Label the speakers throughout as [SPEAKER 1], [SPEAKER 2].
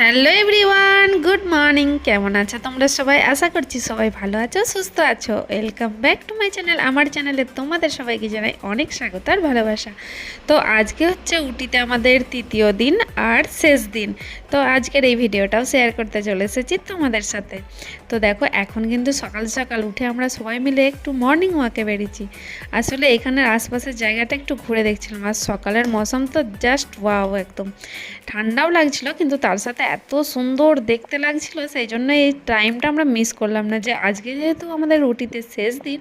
[SPEAKER 1] Hello everyone, good morning. কেমন আছো তোমরা সবাই? আশা করছি সবাই ভালো আছো, সুস্থ আছো। Welcome back to my channel আমার চ্যানেলে তোমাদের সবাইকে জানাই অনেক স্বাগত আর ভালোবাসা। তো আজকে হচ্ছে উটিতে আমাদের তৃতীয় দিন আর শেষ দিন। তো আজকের এই ভিডিওটাও শেয়ার করতে চলে এসেছি তোমাদের সাথে। তো দেখো, এখন কিন্তু সকাল সকাল উঠে আমরা সবাই মিলে একটু মর্নিং ওয়াকে বেরিয়েছি। আসলে এখানের আশপাশের জায়গাটা একটু ঘুরে দেখছিলাম। আর সকালের মৌসুম তো জাস্ট ওয়াও একদম। ঠান্ডাও লাগছিল, কিন্তু তার সাথে এত সুন্দর দেখতে লাগছিল, সেই জন্য এই টাইমটা আমরা মিস করলাম না। যে আজকে যেহেতু আমাদের রুটিতে শেষ দিন,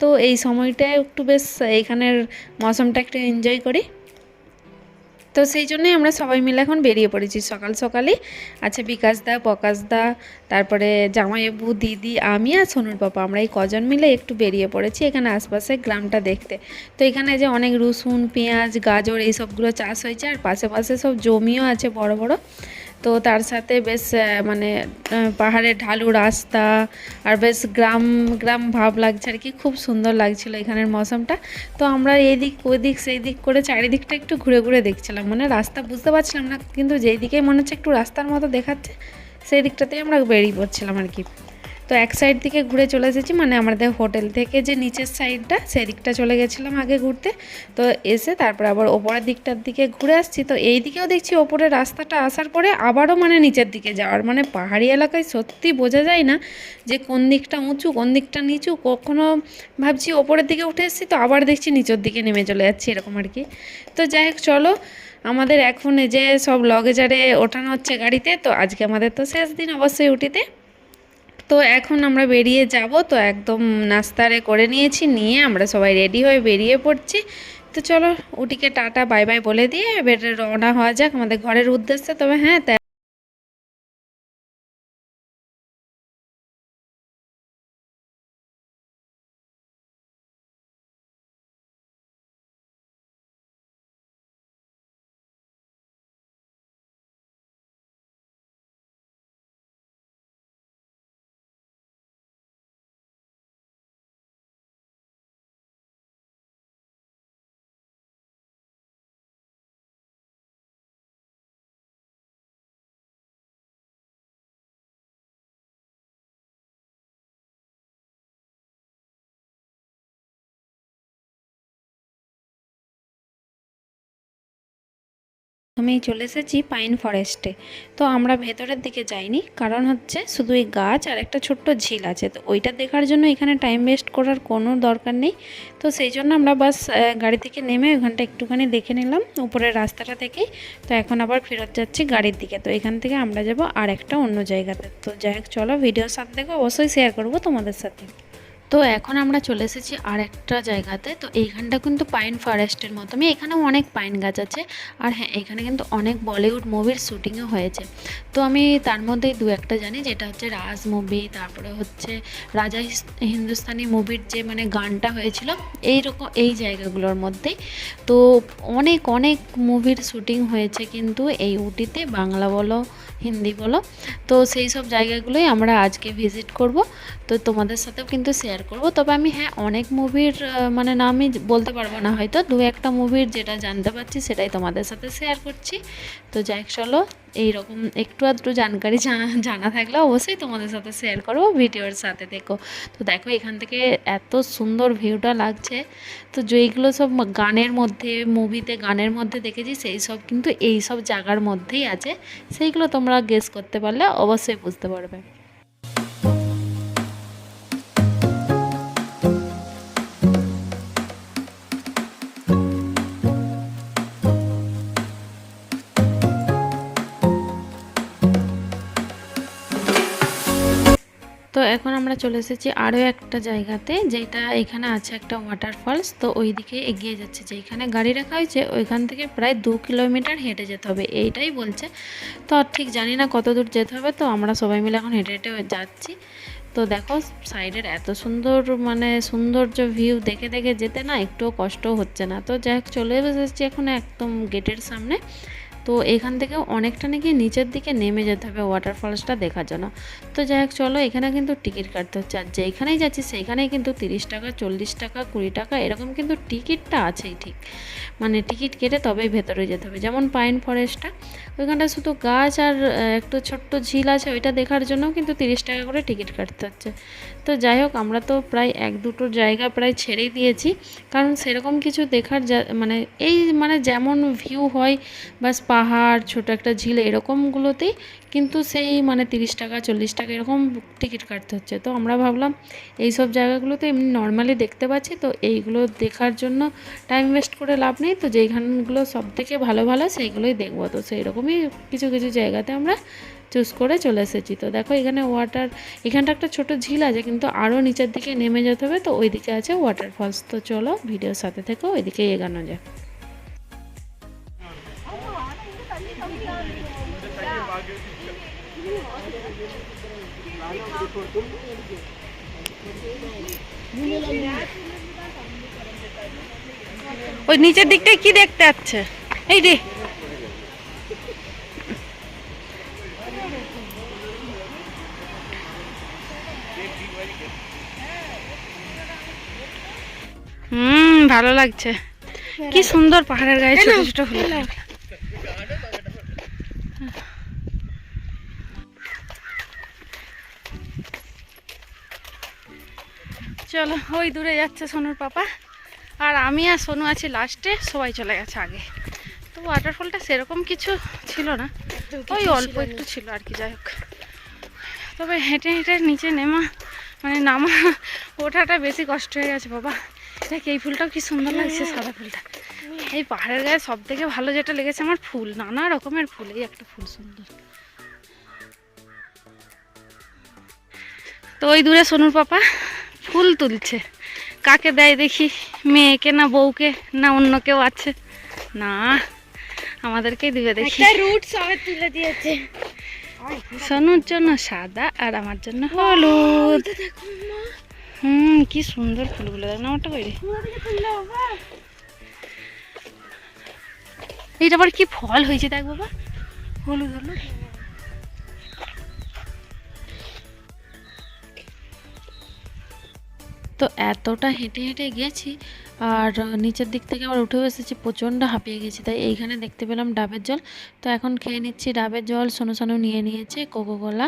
[SPEAKER 1] তো এই সময়টা একটু বেশ এইখানের মৌসুমটা একটু এনজয় করি। তো সেই জন্যই আমরা সবাই মিলে এখন বেরিয়ে পড়েছি সকাল সকালে আছে বিকাশ দা প্রকাশ দা তারপরে জামাইবাবু দিদি, আমি আর সোনুর পাপা। আমরা এই কজন মিলে একটু বেরিয়ে পড়েছি এখানে আশপাশে গ্রামটা দেখতে। তো এখানে যে অনেক রসুন, পেঁয়াজ, গাজর এইসবগুলো চাষ হয়েছে, আর পাশে পাশে সব জমিও আছে বড় বড়। তো তার সাথে বেশ মানে পাহাড়ে ঢালু রাস্তা আর বেশ গ্রাম গ্রাম ভাব লাগছে আর কি। খুব সুন্দর লাগছিল এখানের মৌসুমটা। তো আমরা এদিক ওদিক সেই দিক করে চারিদিকটা একটু ঘুরে ঘুরে দেখছিলাম। মানে রাস্তা বুঝতে পারছিলাম না, কিন্তু যেই দিকেই মনে হচ্ছে একটু রাস্তার মতো দেখাচ্ছে সেই দিকটাতেই আমরা বেরিয়ে পড়ছিলাম আর কি। তো এক সাইড থেকে ঘুরে চলে এসেছি মানে আমাদের হোটেল থেকে যে নিচের সাইডটা সেই দিকটা চলে গেছিলাম আগে ঘুরতে। তো এসে তারপর আবার ওপরের দিকটার দিকে ঘুরে আসছি। তো এই দিকেও দেখছি ওপরের রাস্তাটা আসার পরে আবারও মানে নিচের দিকে যাওয়ার মানে পাহাড়ি এলাকায় সত্যি বোঝা যায় না যে কোন দিকটা উঁচু, কোন দিকটা নিচু। কখনো ভাবছি ওপরের দিকে উঠে এসেছি, তো আবার দেখছি নিচের দিকে নেমে চলে যাচ্ছি, এরকম আর কি। তো যাই হোক, চলো। আমাদের এখন যে সব লগেজারে ওঠানো হচ্ছে গাড়িতে, তো আজকে আমাদের তো শেষ দিন অবশ্যই উঠিতে তো এখন আমরা বেরিয়ে যাব। তো একদম নাস্তারে করে নিয়েছি, নিয়ে আমরা সবাই রেডি হয়ে বেরিয়ে পড়ছি। তো চলো, উটিকে টাটা, বাই বাই বলে দিয়ে বেডে রওনা হওয়া যাক আমাদের ঘরের উদ্দেশ্যে। তবে হ্যাঁ আমি চলে এসেছি পাইন ফরেস্টে। তো আমরা ভেতরের দিকে যাইনি, কারণ হচ্ছে শুধু গাছ আর একটা ছোট্ট ঝিল আছে। তো ওইটা দেখার জন্য এখানে টাইম ওয়েস্ট করার কোনো দরকার নেই। তো সেই জন্য আমরা বাস গাড়ি থেকে নেমে ওখানটা একটুখানি দেখে নিলাম, উপরের রাস্তাটা থেকেই তো এখন আবার ফেরত যাচ্ছি গাড়ির দিকে। তো এখান থেকে আমরা যাব আর একটা অন্য জায়গাতে। তো যাই হোক, চলো ভিডিওর সাথে দেখো, অবশ্যই শেয়ার করব তোমাদের সাথে। তো এখন আমরা চলে এসেছি আর একটা জায়গাতে। তো এইখানটা কিন্তু পাইন ফরেস্টের মতো আমি এখানেও অনেক পাইন গাছ আছে। আর হ্যাঁ এখানে কিন্তু অনেক বলিউড মুভির শ্যুটিংও হয়েছে। তো আমি তার মধ্যেই দু একটা জানি, যেটা হচ্ছে রাজ মুভি, তারপরে হচ্ছে রাজা হিন্দুস্তানি মুভির যে মানে গানটা হয়েছিল এই রকম এই জায়গাগুলোর মধ্যেই। তো অনেক অনেক মুভির শ্যুটিং হয়েছে কিন্তু এই উটিতে, বাংলা বলো, হিন্দি বলো। তো সেই সব জায়গাগুলোই আমরা আজকে ভিজিট করব। তো তোমাদের সাথেও কিন্তু শেয়ার করব। তবে আমি হ্যাঁ অনেক মুভির মানে নামই বলতে পারব না হয়তো। দু একটা মুভির যেটা জানতে পারছি, সেটাই তোমাদের সাথে শেয়ার করছি। তো যাই চলো, এইরকম একটু আধটু জানকারি জানা- জানা থাকলে অবশ্যই তোমাদের সাথে শেয়ার করব ভিডিওর সাথে দেখো। তো দেখো, এখান থেকে এত সুন্দর ভিউটা লাগছে। তো যেইগুলো সব গানের মধ্যে মুভিতে গানের মধ্যে দেখেছি, সেই সব কিন্তু এই সব জায়গার মধ্যেই আছে। সেইগুলো তোমরা গেস করতে পারলে অবশ্যই বুঝতে পারবে। আমরা চলে এসেছি আরও একটা জায়গাতে, যেটা এখানে আছে একটা ওয়াটারফলস তো ওই দিকে এগিয়ে যাচ্ছে, যেখানে গাড়ি রাখা হয়েছে, ওইখান থেকে প্রায় দু কিলোমিটার হেঁটে যেতে হবে, এইটাই বলছে। তো ঠিক জানি না কত দূর যেতে হবে, তো আমরা সবাই মিলে এখন হেঁটে হেঁটে যাচ্ছি। তো দেখো, সাইডের এত সুন্দর মানে সৌন্দর্য ভিউ দেখে দেখে যেতে না একটুও কষ্ট হচ্ছে না। তো যাই হোক, চলে এসেছি এখন একদম গেটের সামনে। তো এখান থেকেও অনেকটা নাকি নিচের দিকে নেমে যেতে হবে ওয়াটারফলসটা দেখার জন্য। তো যাই হোক, চলো এখানে কিন্তু টিকিট কাটতে হচ্ছে। আর যেখানেই যাচ্ছি সেইখানেই কিন্তু তিরিশ টাকা, চল্লিশ টাকা, কুড়ি টাকা, এরকম কিন্তু টিকিটটা আছেই ঠিক। মানে টিকিট কেটে তবেই ভেতরে যেতে হবে। যেমন পাইন ফরেস্টটা ওইখানটা শুধু গাছ আর একটু ছোট্ট ঝিল আছে, ওইটা দেখার জন্য কিন্তু তিরিশ টাকা করে টিকিট কাটতে হচ্ছে। তো যাই হোক, আমরা তো প্রায় এক দুটো জায়গা প্রায় ছেড়েই দিয়েছি। কারণ সেরকম কিছু দেখার মানে এই মানে যেমন ভিউ হয় বাস পাহাড়, ছোট একটা ঝিল, এরকমগুলোতেই কিন্তু সেই মানে তিরিশ টাকা, চল্লিশ টাকা এরকম টিকিট কাটতে হচ্ছে। তো আমরা ভাবলাম, এই সব জায়গাগুলোতে এমনি নর্মালি দেখতে পাচ্ছি, তো এইগুলো দেখার জন্য টাইম ওয়েস্ট করে লাভ নেই। তো যেইখানগুলো সব থেকে ভালো ভালো, সেইগুলোই দেখব। তো সেই রকমই কিছু কিছু জায়গাতে আমরা চুজ করে চলে এসেছি। তো দেখো এখানে ওয়াটার এখানটা একটা ছোট ঝিল আছে, কিন্তু আরও নিচের দিকে নেমে যেতে হবে, তো ওই দিকে আছে ওয়াটারফলস তো চলো ভিডিওর সাথে থেকে ওই দিকে এগানো যায় ওই নিচের দিকটায় কি দেখতে আছে এই রে হুম ভালো লাগছে। কি সুন্দর পাহাড়ের গায়ে ছোট ছোট ফুল। চলো ওই দূরে যাচ্ছে সোনুর পাপা। আর আমি আর সোনু আছি লাস্টে সবাই চলে গেছে আগে। তো ওয়াটারফলটা সেরকম কিছু ছিল না। ওই অল্প একটু ছিল আর কি যাই হোক। তবে হেঁটে হেঁটে নিচে নেমা মানে নামা, ওঠাটা বেশি কষ্ট হয়ে গেছে, বাবা। দেখ, এই ফুলটাও কি সুন্দর লাগছে, সাদা ফুলটা। এই পাহাড়ের গায়ে সব থেকে ভালো যেটা লেগেছে আমার ফুল, নানা রকমের ফুল, এই একটা ফুল সুন্দর। তো ওই দূরে সোনুর পাপা ফুল তুলছে। কাকে দেয় দেখি? মেয়েকে না বউকে না অন্য কেউ আছে? না, আমাদেরকেই দিবে দেখি।
[SPEAKER 2] রুট সবে তুলে দিয়েছে।
[SPEAKER 1] সোনুর জন্য সাদা আর আমার জন্য হলুদ। হুম কি সুন্দর ফুলগুলো। দেখ না আমারটা কইরে। এইটা আবার কি ফল হয়েছে দেখ বাবা। হলুদ হলুদ। তো এতটা হেঁটে হেঁটে গেছি আর নিচের দিক থেকে আবার উঠেও এসেছি, প্রচণ্ড হাঁপিয়ে গেছি। তাই এইখানে দেখতে পেলাম ডাবের জল। তো এখন খেয়ে নিচ্ছি ডাবের জল। সোনু সোনু নিয়ে নিয়েছে কোকোকোলা।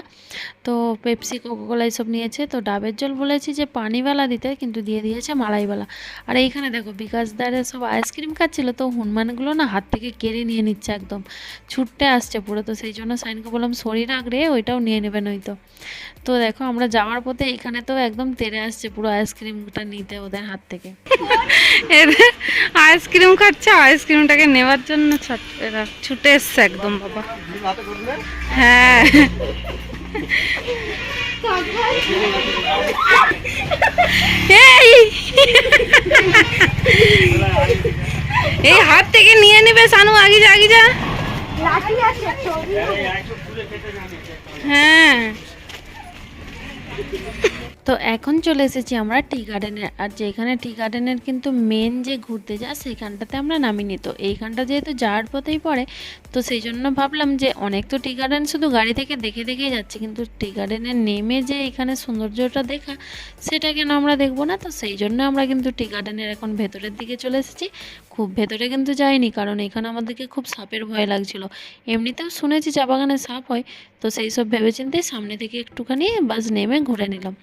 [SPEAKER 1] তো পেপসি, কোকোকোলা এইসব নিয়েছে। তো ডাবের জল বলেছি যে পানিওয়ালা দিতে, কিন্তু দিয়ে দিয়েছে মালাইওয়ালা। আর এইখানে দেখো, বিকাশ দারে সব আইসক্রিম খাচ্ছিল। তো হনুমানগুলো না হাত থেকে কেড়ে নিয়ে নিচ্ছে একদম। ছুটতে আসছে পুরো। তো সেই জন্য সাইনকে বললাম শরীর আঁকড়ে ওইটাও নিয়ে নেবেন ওই তো তো দেখো, আমরা যাওয়ার পথে এখানে তো একদম তেড়ে আসছে পুরো আইসক্রিমটা নিতে ওদের হাত থেকে। এদের আইসক্রিম খাচ্ছে, আইসক্রিমটাকে নেওয়ার জন্য ছট- এরা ছুটে এসছে একদম, বাবা। হ্যাঁ। এই! এই হাত থেকে নিয়ে নেবে, সানু আগে যা আগে যা।
[SPEAKER 2] লাঠি আছে ছবি
[SPEAKER 1] হ্যাঁ। তো এখন চলে এসেছি আমরা টি গার্ডেনে আর যেখানে টি গার্ডেনের কিন্তু মেন যে ঘুরতে যা সেখানটাতে আমরা নামিনি তো এইখানটা যেহেতু যাওয়ার পথেই পড়ে, তো সেই জন্য ভাবলাম যে অনেক তো টি গার্ডেন শুধু গাড়ি থেকে দেখে দেখেই যাচ্ছে, কিন্তু টি গার্ডেনে নেমে যে এখানে সৌন্দর্যটা দেখা, সেটা কেন আমরা দেখব না? তো সেই জন্য আমরা কিন্তু টি গার্ডেনের এখন ভেতরের দিকে চলে এসেছি। খুব ভেতরে কিন্তু যাইনি, কারণ এখানে আমাদেরকে খুব সাপের ভয় লাগছিল। এমনিতেও শুনেছি চা বাগানে সাপ হয় তো সেই সব ভেবেচিন্তে সামনে থেকে একটুখানি বাস নেমে ঘুরে নিলাম।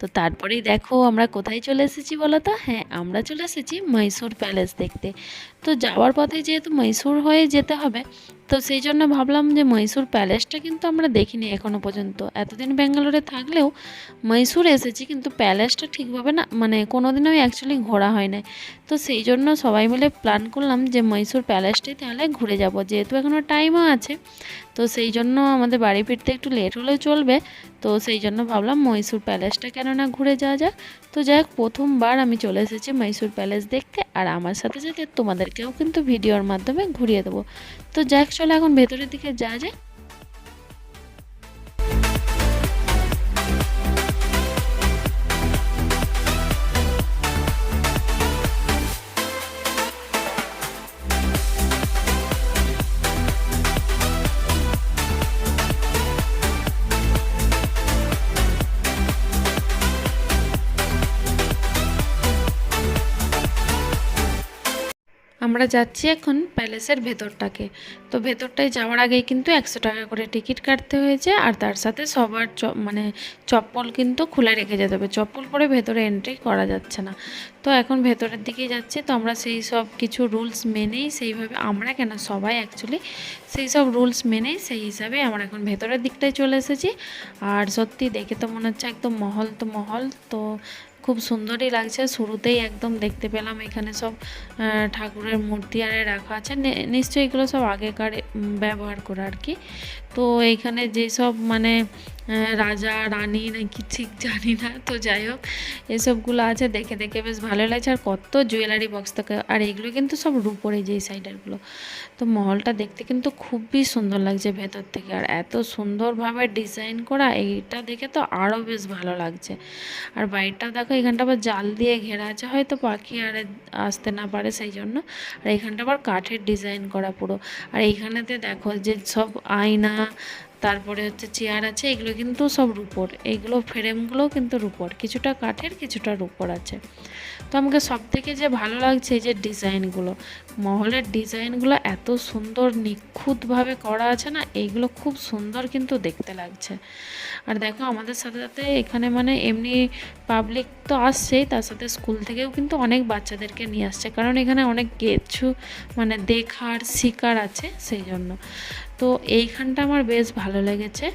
[SPEAKER 1] তো তারপরেই দেখো আমরা কোথায় চলে এসেছি বলো তো? হ্যাঁ আমরা চলে এসেছি মহীশূর প্যালেস দেখতে। তো যাওয়ার পথে যেহেতু মহীশূর হয়ে যেতে হবে, তো সেই জন্য ভাবলাম যে মহীশূর প্যালেসটা কিন্তু আমরা দেখিনি এখনও পর্যন্ত। এতদিন ব্যাঙ্গালোরে থাকলেও মহীশূর এসেছি, কিন্তু প্যালেসটা ঠিকভাবে না মানে কোনো দিনও অ্যাকচুয়ালি ঘোরা হয় না তো সেই জন্য সবাই মিলে প্ল্যান করলাম যে মহীশূর প্যালেসটাই তাহলে ঘুরে যাব। যেহেতু এখনও টাইমও আছে তো সেই জন্য আমাদের বাড়ি ফিরতে একটু লেট হলেও চলবে। তো সেই জন্য ভাবলাম মহীশূর প্যালেসটা কেন না ঘুরে যাওয়া যাক। তো যাই হোক, প্রথমবার আমি চলে এসেছি মহীশূর প্যালেস দেখতে। আর আমার সাথে সাথে তোমাদেরকেও কিন্তু ভিডিওর মাধ্যমে ঘুরিয়ে দেবো। তো যাক চলে এখন ভেতরের দিকে যাওয়া যায় আমরা যাচ্ছি এখন প্যালেসের ভেতরটাকে। তো ভেতরটায় যাওয়ার আগেই কিন্তু একশো টাকা করে টিকিট কাটতে হয়েছে, আর তার সাথে সবার চ মানে চপ্পল কিন্তু খুলে রেখে যেতে হবে। চপ্পল পরে ভেতরে এন্ট্রি করা যাচ্ছে না। তো এখন ভেতরের দিকেই যাচ্ছি। তো আমরা সেই সব কিছু রুলস মেনেই সেইভাবে আমরা কেন সবাই অ্যাকচুয়ালি সেই সব রুলস মেনেই সেই হিসাবে আমরা এখন ভেতরের দিকটায় চলে এসেছি। আর সত্যি দেখে তো মনে হচ্ছে একদম মহল তো মহল। তো খুব সুন্দরই লাগছে। শুরুতেই একদম দেখতে পেলাম এখানে সব ঠাকুরের মূর্তি আরে রাখা আছে। নিশ্চয়ই এগুলো সব আগেকার ব্যবহার করা আর কি। তো এখানে যেসব মানে রাজা, রানী নাকি ঠিক জানি না। তো যাই হোক, এসবগুলো আছে, দেখে দেখে বেশ ভালো লাগছে। আর কত জুয়েলারি বক্স থাকে। আর এগুলো কিন্তু সব রূপরে যেই সাইডেরগুলো তো মহলটা দেখতে কিন্তু খুবই সুন্দর লাগছে ভেতর থেকে। আর এত সুন্দরভাবে ডিজাইন করা, এইটা দেখে তো আরও বেশ ভালো লাগছে। আর বাইরটাও দেখো, এখানটা আবার জাল দিয়ে ঘেরা আছে, হয়তো পাখি আর আসতে না পারে সেই জন্য। আর এখানটা আবার কাঠের ডিজাইন করা পুরো। আর এইখানেতে দেখো যে সব আয়না তারপরে হচ্ছে চেয়ার আছে, এগুলো কিন্তু সব রুপোর। এইগুলো ফ্রেমগুলো কিন্তু রুপোর, কিছুটা কাঠের, কিছুটা রুপোর আছে। তো আমাকে সব থেকে যে ভালো লাগছে এই যে ডিজাইনগুলো, মহলের ডিজাইনগুলো এত সুন্দর, নিখুঁতভাবে করা আছে না, এইগুলো খুব সুন্দর কিন্তু দেখতে লাগছে। আর দেখো আমাদের সাথে সাথে এখানে মানে এমনি পাবলিক তো আসছেই, তার সাথে স্কুল থেকেও কিন্তু অনেক বাচ্চাদেরকে নিয়ে আসছে, কারণ এখানে অনেক কিছু মানে দেখার শিকার আছে সেই জন্য তো এইখানটা আমার বেশ ভালো লেগেছে।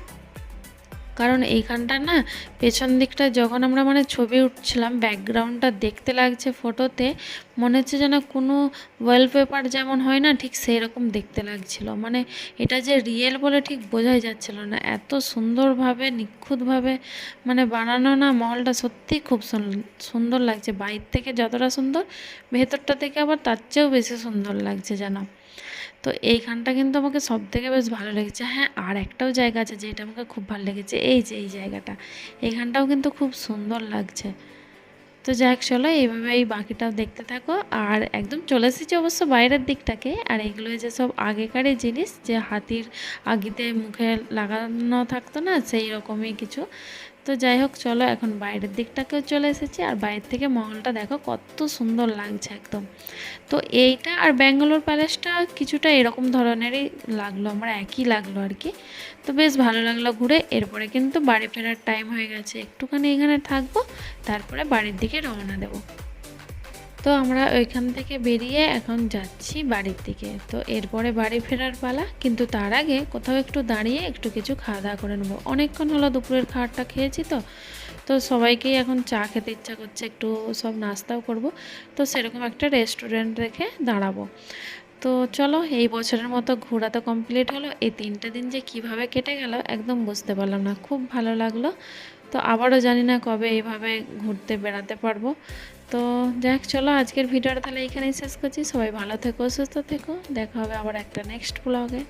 [SPEAKER 1] কারণ এইখানটা না, পেছন দিকটা যখন আমরা মানে ছবি উঠছিলাম ব্যাকগ্রাউন্ডটা দেখতে লাগছে ফটোতে মনে হচ্ছে যেন কোনো ওয়ালপেপার যেমন হয় না, ঠিক সেই রকম দেখতে লাগছিল। মানে এটা যে রিয়েল বলে ঠিক বোঝাই যাচ্ছিল না। এত সুন্দরভাবে, নিখুঁতভাবে মানে বানানো না, মহলটা সত্যি খুব সুন- সুন্দর লাগছে। বাইর থেকে যতটা সুন্দর, ভেতরটা থেকে আবার তার চেয়েও বেশি সুন্দর লাগছে যেন। তো এইখানটা কিন্তু আমাকে সব থেকে বেশ ভালো লেগেছে। হ্যাঁ আর একটাও জায়গা আছে যেটা আমাকে খুব ভালো লেগেছে, এই যে, এই জায়গাটা। এইখানটাও কিন্তু খুব সুন্দর লাগছে। তো যাক, চলো এইভাবে এই বাকিটাও দেখতে থাকো। আর একদম চলে এসেছি অবশ্য বাইরের দিকটাকে। আর এগুলো যে সব আগেকারই জিনিস, যে হাতির আগিতে মুখে লাগানো থাকতো না, সেই রকমই কিছু। তো যাই হোক, চলো এখন বাইরের দিকটাকেও চলে এসেছি। আর বাইরের থেকে মহলটা দেখো, কত সুন্দর লাগছে একদম। তো এইটা আর ব্যাঙ্গালোর প্যালেসটা কিছুটা এরকম ধরনেরই লাগল, আমার একই লাগল আর কি। তো বেশ ভালো লাগল ঘুরে। এরপরে কিন্তু বাড়ি ফেরার টাইম হয়ে গেছে। একটুখানি এখানে থাকব, তারপরে বাড়ির দিকে রওনা দেবো। তো আমরা ওইখান থেকে বেরিয়ে এখন যাচ্ছি বাড়ির দিকে। তো এরপরে বাড়ি ফেরার পালা, কিন্তু তার আগে কোথাও একটু দাঁড়িয়ে একটু কিছু খাওয়া দাওয়া করে নেব। অনেকক্ষণ হলো দুপুরের খাবারটা খেয়েছি তো। তো সবাইকেই এখন চা খেতে ইচ্ছা করছে, একটু সব নাস্তাও করব। তো সেরকম একটা রেস্টুরেন্ট রেখে দাঁড়াবো। তো চলো, এই বছরের মতো ঘোরা তো কমপ্লিট হলো। এই তিনটে দিন যে কীভাবে কেটে গেল একদম বুঝতে পারলাম না। খুব ভালো লাগল। তো আবারও জানি না কবে এইভাবে ঘুরতে বেড়াতে পারব। তো যাক, চলো আজকের ভিডিওটা তাহলে এইখানেই শেষ করছি। সবাই ভালো থেকো, সুস্থ থেকো। দেখা হবে আবার একটা নেক্সট ব্লগে